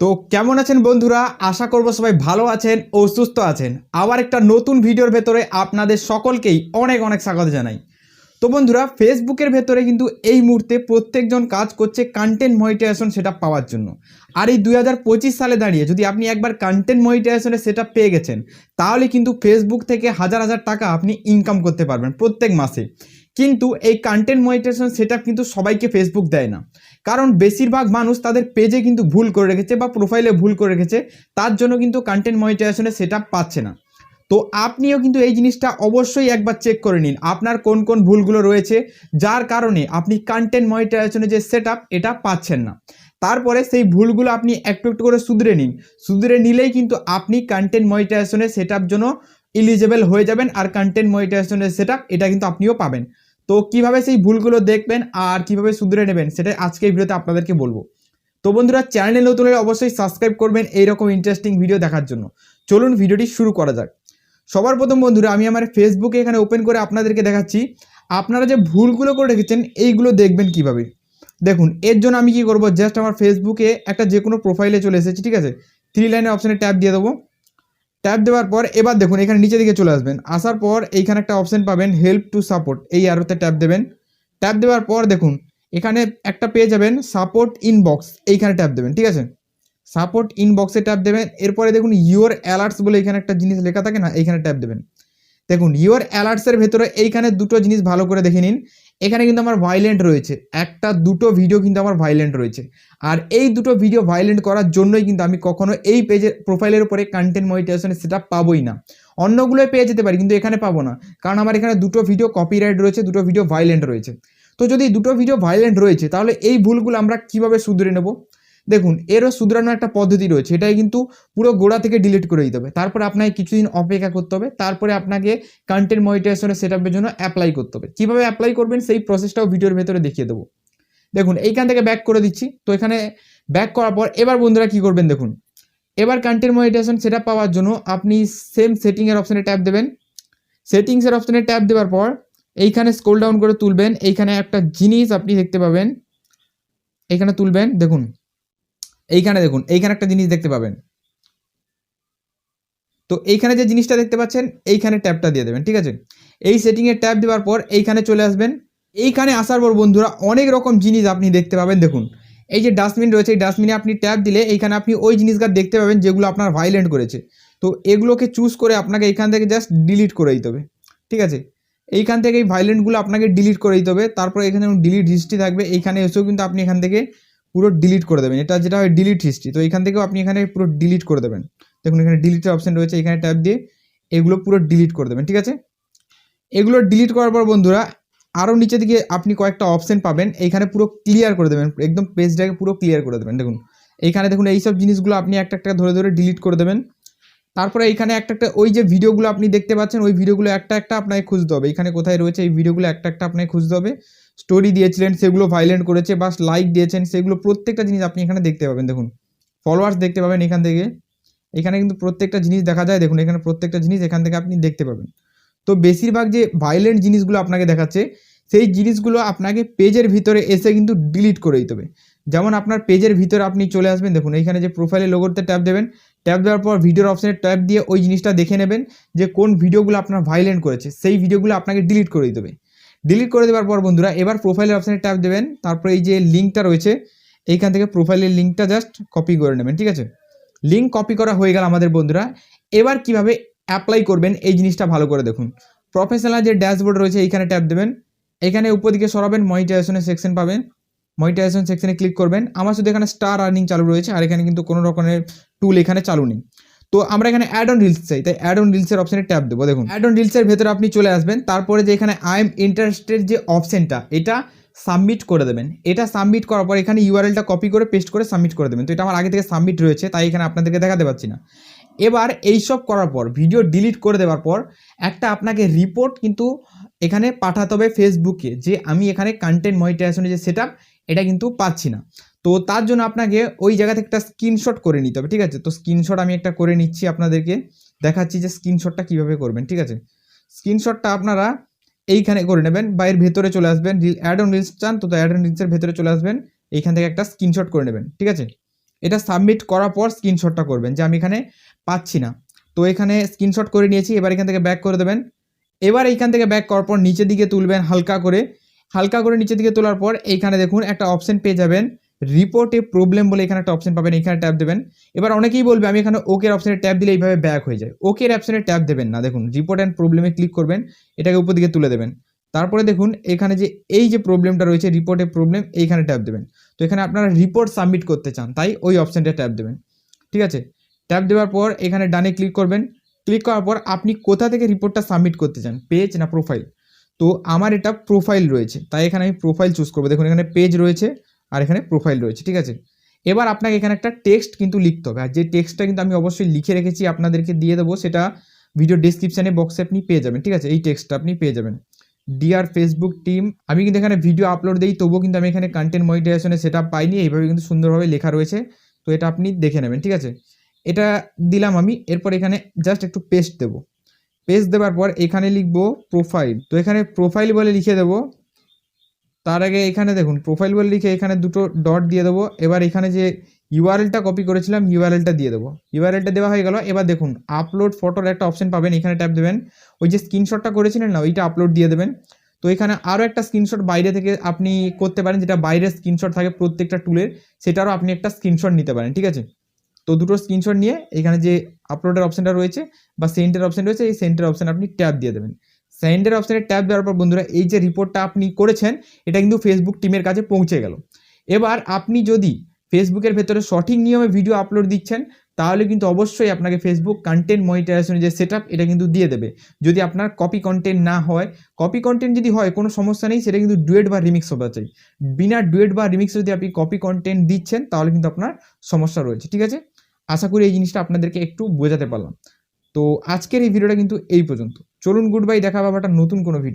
তো কেমন আছেন বন্ধুরা? আশা করব সবাই ভালো আছেন ও সুস্থ আছেন। আবার একটা নতুন ভিডিওর ভেতরে আপনাদের সকলকেই অনেক অনেক স্বাগত জানাই। তো বন্ধুরা, ফেসবুকের ভেতরে কিন্তু এই মুহূর্তে প্রত্যেকজন কাজ করছে কন্টেন্ট মনিটাইজেশন সেটা পাওয়ার জন্য। আর এই দুই হাজার পঁচিশ সালে দাঁড়িয়ে যদি আপনি একবার কন্টেন্ট মনিটাইজেশনের সেটা পেয়ে গেছেন, তাহলে কিন্তু ফেসবুক থেকে হাজার হাজার টাকা আপনি ইনকাম করতে পারবেন প্রত্যেক মাসে। কিন্তু এই কন্টেন্ট মনিটাইজেশন সেটা কিন্তু সবাইকে ফেসবুক দেয় না। কারণ বেশিরভাগ মানুষ তাদের পেজে কিন্তু ভুল করে রেখেছে বা প্রোফাইলে ভুল করে রেখেছে, তার জন্য কিন্তু কন্টেন্ট মনিটাইজেশনের সেটা পাচ্ছে না। তো আপনিও কিন্তু এই জিনিসটা অবশ্যই একবার চেক করে নিন, আপনার কোন কোন ভুলগুলো রয়েছে, যার কারণে আপনি কন্টেন্ট মনিটাইজেশনের যে সেট এটা পাচ্ছেন না। তারপরে সেই ভুলগুলো আপনি একটু একটু করে শুধরে নিন। শুধরে নিলেই কিন্তু আপনি কন্টেন্ট মনিটাইজেশনের সেট জন্য ইলিজেবল হয়ে যাবেন, আর কন্টেন্ট মনিটাইজেশনের সেট এটা কিন্তু আপনিও পাবেন। তো কীভাবে সেই ভুলগুলো দেখবেন আর কীভাবে শুধরে নেবেন সেটা আজকে ভিডিওতে আপনাদেরকে বলব। তো বন্ধুরা চ্যানেলে নতুন হলে অবশ্যই সাবস্ক্রাইব করবেন এইরকম ইন্টারেস্টিং ভিডিও দেখার জন্য। চলুন ভিডিওটি শুরু করা যাক। সবার প্রথম বন্ধুরা, আমি আমার ফেসবুকে এখানে ওপেন করে আপনাদেরকে দেখাচ্ছি। আপনারা যে ভুলগুলো করে রেখেছেন, এইগুলো দেখবেন কীভাবে। দেখুন, এর জন্য আমি কি করব জাস্ট আমার ফেসবুকে একটা যে কোনো প্রোফাইলে চলে এসেছি, ঠিক আছে? থ্রি লাইনের অপশানে ট্যাপ দিয়ে দেবো। ট্যাপ দেওয়ার পর এবার দেখুন এখানে নিচে দিকে চলে আসবেন। আসার পর এইখানে একটা অপশন পাবেন হেল্প টু সাপোর্ট এই আরোতে ট্যাপ দেবেন। ট্যাপ দেওয়ার পর দেখুন এখানে একটা পেয়ে যাবেন সাপোর্ট ইনবক্স এইখানে ট্যাপ দেবেন, ঠিক আছে? সাপোর্ট ইনবক্সে ট্যাপ দেবেন। এরপরে দেখুন ইউর অ্যালার্টস বলে এখানে একটা জিনিস লেখা থাকে না, এইখানে ট্যাপ দেবেন। দেখুন ইউর অ্যালার্টসের ভেতরে এইখানে দুটো জিনিস ভালো করে দেখে নিন। এখানে কিন্তু আমার ভায়োলেন্ট রয়েছে। একটা, দুটো ভিডিও কিন্তু আমার ভায়োলেন্ট রয়েছে। আর এই দুটো ভিডিও ভাইলেন্ট করার জন্যই কিন্তু আমি কখনো এই পেজের প্রোফাইলের উপরে কন্টেন্ট মনিটাইজেশনের সেটা পাবোই না। অন্যগুলোয় পেয়ে যেতে পারি, কিন্তু এখানে পাবো না। কারণ আমার এখানে দুটো ভিডিও কপিরাইট রয়েছে, দুটো ভিডিও ভায়োলেন্ট রয়েছে। তো যদি দুটো ভিডিও ভায়োলেন্ট রয়েছে, তাহলে এই ভুলগুলো আমরা কীভাবে শুধরে নেব? দেখুন, এরও শুধরানোর একটা পদ্ধতি রয়েছে, এটাই কিন্তু পুরো গোড়া থেকে ডিলিট করে দিতে হবে। তারপরে আপনাকে কিছুদিন অপেক্ষা করতে হবে, তারপরে আপনাকে কন্টেন্ট মনিটাইজেশনের সেট জন্য অ্যাপ্লাই করতে হবে। কীভাবে অ্যাপ্লাই করবেন সেই প্রসেসটাও ভিডিওর ভেতরে দেখিয়ে দেবো। দেখুন, এইখান থেকে ব্যাক করে দিচ্ছি, তো এখানে ব্যাক করার পর এবার বন্ধুরা কি করবেন দেখুন, এবার কন্টেন্ট মনিটাইজেশন সেটা পাওয়ার জন্য আপনি সেম সেটিংয়ের অপশানে ট্যাপ দেবেন। সেটিংসের অপশানে ট্যাপ দেওয়ার পর এইখানে স্ক্রোল ডাউন করে তুলবেন, এইখানে একটা জিনিস আপনি দেখতে পাবেন, এইখানে তুলবেন, দেখুন এইখানে দেখুন, এইখানে একটা জিনিস দেখতে পাবেন। তো এইখানে যে জিনিসটা দেখতে পাচ্ছেন, এইখানে ট্যাপটা দিয়ে দেবেন, ঠিক আছে? এই সেটিংয়ে ট্যাপ দেওয়ার পর এইখানে চলে আসবেন। এইখানে আসার পর বন্ধুরা, অনেক রকম জিনিস আপনি দেখতে পাবেন, দেখুন। এই যে ডাস্টবিন রয়েছে, এই ডাস্টবিনে আপনি ট্যাপ দিলে এইখানে আপনি ওই জিনিসগুলো দেখতে পাবেন যেগুলো আপনার ভাইলেন্ট করেছে। তো এগুলোকে চুজ করে আপনাকে এইখান থেকে জাস্ট ডিলিট করে দিতে হবে, ঠিক আছে? এইখান থেকে এই ভাইলেন্টগুলো আপনাকে ডিলিট করে দিতে হবে। তারপর এখানে ডিলিট হিস্ট্রি থাকবে। এইখানে এসেও কিন্তু আপনি এখান থেকে পুরো ডিলিট করে দেবেন। এটা যেটা হয় ডিলিট হিস্ট্রি তো এখান থেকেও আপনি এখানে পুরো ডিলিট করে দেবেন। দেখুন, এখানে ডিলিটের অপশন রয়েছে, এখানে ট্যাপ দিয়ে এগুলো পুরো ডিলিট করে দেবেন, ঠিক আছে? এগুলো ডিলিট করার পর বন্ধুরা আরও নিচে দিকে আপনি কয়েকটা অপশন পাবেন এইখানে পুরো ক্লিয়ার করে দেবেন, একদম পেজটাকে পুরো ক্লিয়ার করে দেবেন, দেখুন। এইখানে দেখুন, এইসব জিনিসগুলো আপনি একটা একটা ধরে ধরে ডিলিট করে দেবেন। তারপরে এইখানে একটা একটা, ওই যে ভিডিওগুলো আপনি দেখতে পাচ্ছেন, ওই ভিডিওগুলো একটা একটা আপনাকে খুঁজতে হবে। এখানে কোথায় রয়েছে, এই ভিডিওগুলো একটা একটা আপনাকে খুঁজতে হবে। স্টোরি দিয়েছিলেন, সেগুলো ভাইলেন্ট করেছে বা লাইক দিয়েছেন, সেগুলো প্রত্যেকটা জিনিস আপনি এখানে দেখতে পাবেন, দেখুন। ফলোয়ার্স দেখতে পাবেন এখান থেকে। এখানে কিন্তু প্রত্যেকটা জিনিস দেখা যায়, দেখুন, এখানে প্রত্যেকটা জিনিস এখান থেকে আপনি দেখতে পাবেন। তো বেশিরভাগ যে ভাইলেন্ট জিনিসগুলো আপনাকে দেখাচ্ছে, সেই জিনিসগুলো আপনাকে পেজের ভিতরে এসে কিন্তু ডিলিট করে দিতে হবে। যেমন আপনার পেজের ভিতরে আপনি চলে আসবেন, দেখুন এইখানে যে প্রোফাইলে লোগোতে ট্যাপ দেবেন ট্যাপ দেওয়ার পর ভিডিওর অপশানে ট্যাপ দিয়ে ওই জিনিসটা দেখে নেবেন যে কোন ভিডিওগুলো আপনার ভাইলেন্ট করেছে, সেই ভিডিওগুলো আপনাকে ডিলিট করে দিতে হবে। ডিলিট করে দেওয়ার পর বন্ধুরা, এবার প্রোফাইলের অপশানে ট্যাপ দেবেন, তারপরে এই যে লিঙ্কটা রয়েছে, এইখান থেকে প্রোফাইলের লিঙ্কটা জাস্ট কপি করে নেবেন, ঠিক আছে? লিঙ্ক কপি করা হয়ে গেল আমাদের বন্ধুরা, এবার কীভাবে অ্যাপ্লাই করবেন এই জিনিসটা ভালো করে দেখুন। প্রফেশনাল যে ড্যাশবোর্ড রয়েছে, এইখানে ট্যাপ দেবেন, এখানে উপর দিকে সরাবেন মনিটাইজেশনের সেকশন পাবেন মনিটাইজেশন সেকশনে ক্লিক করবেন, আমার শুধু এখানে স্টার আর্নিং চালু রয়েছে, আর এখানে কিন্তু কোনো রকমের টুল এখানে চালু নেই। তো আমরা এখানে অ্যাড অন রিলস চাই, তাই অ্যাড অন রিলসের অপশানে ট্যাপ দেবো, দেখুন। অ্যাড অন রিলসের ভেতরে আপনি চলে আসবেন, তারপরে যে এখানে আই এম ইন্টারেস্টেড যে অপশানটা এটা সাবমিট করে দেবেন। এটা সাবমিট করার পর এখানে ইউআরএলটা কপি করে পেস্ট করে সাবমিট করে দেবেন। তো এটা আমার আগে থেকে সাবমিট রয়েছে, তাই এখানে আপনাদেরকে দেখাতে পাচ্ছি না। এবার এইসব করার পর ভিডিও ডিলিট করে দেওয়ার পর, একটা আপনাকে রিপোর্ট কিন্তু এখানে পাঠাতে হবে ফেসবুকে যে আমি এখানে কন্টেন্ট মনিটাইজেশনের যে সেট এটা কিন্তু পাচ্ছি না। তো তার জন্য আপনাকে ওই জায়গা থেকে একটা স্ক্রিনশট করে নিতে হবে, ঠিক আছে? তো স্ক্রিনশট আমি একটা করে নিচ্ছি আপনাদেরকে, দেখাচ্ছি যে স্ক্রিনশটটা কীভাবে করবেন, ঠিক আছে? স্ক্রিনশটটা আপনারা এইখানে করে নেবেন বা এর ভেতরে চলে আসবেন রিল অ্যাড অন রিলস চান, তো অ্যাড অন রিলসের ভেতরে চলে আসবেন, এইখান থেকে একটা স্ক্রিনশট করে নেবেন, ঠিক আছে? এটা সাবমিট করার পর স্ক্রিনশটটা করবেন যে আমি এখানে পাচ্ছি না। তো এখানে স্ক্রিনশট করে নিয়েছি, এবার এখান থেকে ব্যাক করে দেবেন। এবার এইখান থেকে ব্যাক করার পর নিচের দিকে তুলবেন হালকা করে। হালকা করে নিচের দিকে তোলার পর এইখানে দেখুন একটা অপশন পেয়ে যাবেন রিপোর্টে প্রবলেম বলে এখানে একটা অপশন পাবেন, এখানে ট্যাপ দেবেন। এবার অনেকেই বলবে, আমি এখানে ওকের অপশনে ট্যাপ দিলে এইভাবে ব্যাক হয়ে যায়। ওকের অপশনে ট্যাপ দেবেন না। দেখুন রিপোর্ট অ্যান্ড প্রবলেমে ক্লিক করবেন, এটাকে উপর দিকে তুলে দেবেন। তারপরে দেখুন, এখানে যে এই যে প্রবলেমটা রয়েছে রিপোর্টে প্রবলেম এইখানে ট্যাপ দেবেন। তো এখানে আপনারা রিপোর্ট সাবমিট করতে চান, তাই ওই অপশানটা ট্যাপ দেবেন। ঠিক আছে? ট্যাপ দেওয়ার পর এখানে ডানে ক্লিক করবেন। ক্লিক করার পর আপনি কোথা থেকে রিপোর্টটা সাবমিট করতে চান পেজ না প্রোফাইল তো আমার এটা প্রোফাইল রয়েছে, তাই এখানে আমি প্রোফাইল চুজ করব। দেখুন, এখানে পেজ রয়েছে আর এখানে প্রোফাইল রয়েছে, ঠিক আছে? এবার আপনাকে এখানে একটা টেক্সট কিন্তু লিখতে হবে, আর যে টেক্সটটা কিন্তু আমি অবশ্যই লিখে রেখেছি, আপনাদেরকে দিয়ে দেবো, সেটা ভিডিও ডিসক্রিপশানে বক্সে আপনি পেয়ে যাবেন, ঠিক আছে? এই টেক্সটটা আপনি পেয়ে যাবেন। ডিআর ফেসবুক টিম আমি কিন্তু এখানে ভিডিও আপলোড দিই, তবুও কিন্তু আমি এখানে কন্টেন্ট মনিটাইজেশনে সেটা পাইনি, এইভাবে কিন্তু সুন্দরভাবে লেখা রয়েছে, তো এটা আপনি দেখে নেবেন, ঠিক আছে? এটা দিলাম আমি, এরপর এখানে জাস্ট একটু পেস্ট দেবো। পেস্ট দেওয়ার পর এখানে লিখব প্রোফাইল তো এখানে প্রোফাইল বলে লিখে দেবো তার আগে এখানে দেখুন প্রোফাইল বলে লিখে এখানে দুটো ডট দিয়ে দেবো। এবার এখানে যে ইউআরএলটা কপি করেছিলাম ইউআরএলটা দিয়ে দেবো। ইউআরএলটা দেওয়া হয়ে গেল। এবার দেখুন আপলোড ফটোর একটা অপশন পাবেন, এখানে ট্যাপ দেবেন। ওই যে স্ক্রিনশটটা করেছিলেন না, ওইটা আপলোড দিয়ে দেবেন। তো এখানে আরও একটা স্ক্রিনশট বাইরে থেকে আপনি করতে পারেন, যেটা বাইরের স্ক্রিনশট থাকে প্রত্যেকটা টুলের সেটারও আপনি একটা স্ক্রিনশট নিতে পারেন, ঠিক আছে? তো দুটো স্ক্রিনশট নিয়ে এখানে যে আপলোডের অপশনটা রয়েছে বা সেন্টের অপশন রয়েছে, এই সেন্টের অপশন আপনি ট্যাপ দিয়ে দেবেন। সেন্ডের অপশানে ট্যাপ দেওয়ার পর বন্ধুরা, এই যে রিপোর্টটা আপনি করেছেন, এটা কিন্তু ফেসবুক টিমের কাছে পৌঁছে গেল। এবার আপনি যদি ফেসবুকের ভেতরে সঠিক নিয়মে ভিডিও আপলোড দিচ্ছেন, তাহলে কিন্তু অবশ্যই আপনাকে ফেসবুক কন্টেন্ট মনিটাইজেশনের যে সেট এটা কিন্তু দিয়ে দেবে। যদি আপনার কপি কন্টেন্ট না হয় কপি কন্টেন্ট যদি হয়, কোনো সমস্যা নেই, সেটা কিন্তু ডুয়েট বা রিমিক্স হতে চাই বিনা ডুয়েট বা রিমিক্স যদি আপনি কপি কন্টেন্ট দিচ্ছেন, তাহলে কিন্তু আপনার সমস্যা রয়েছে, ঠিক আছে? আশা করি এই জিনিসটা আপনাদেরকে একটু বোঝাতে পারলাম। তো আজকের এই ভিডিওটা কিন্তু এই পর্যন্ত। চলুন গুড বাই দেখা হবে একটা নতুন কোনো ভিডিও